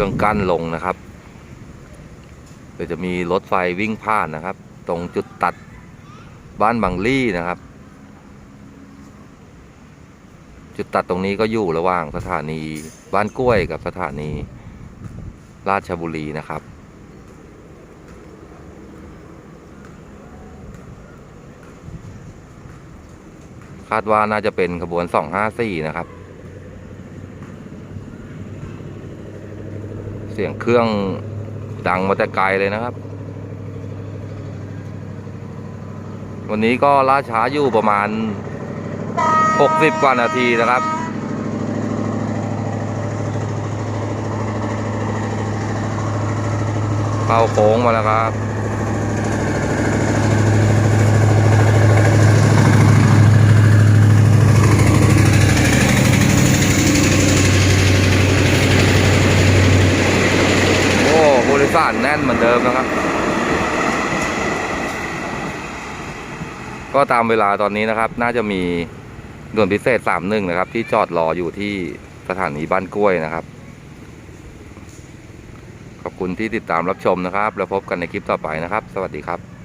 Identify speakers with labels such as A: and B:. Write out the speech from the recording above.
A: ครื่องกั้นลงนะครับเดี๋ยจะมีรถไฟวิ่งผ่านนะครับ ตรงจุดตัดบ้านบางลี่นะครับ จุดตัดตรงนี้ก็อยู่ระหว่างสถานีบ้านกล้วยกับสถานีราชบุรีนะครับคาดว่าน่าจะเป็นขบวน 254 นะครับ สียงเครื่องดังมาแต่ไกลเลยนะครับ วันนี้ก็ล่าช้าอยู่ประมาณ 60 กว่านาทีนะครับเข้าโค้งมาแล้วครับ โอ้บริษัทแน่นเหมือนเดิมนะครับ ก็ตามเวลาตอนนี้นะครับ น่าจะมีด่วนพิเศษสามหนึ่งนะครับ ที่จอดรออยู่ที่สถานีบ้านกล้วยนะครับ ขอบคุณที่ติดตามรับชมนะครับ แล้วพบกันในคลิปต่อไปนะครับ สวัสดีครับ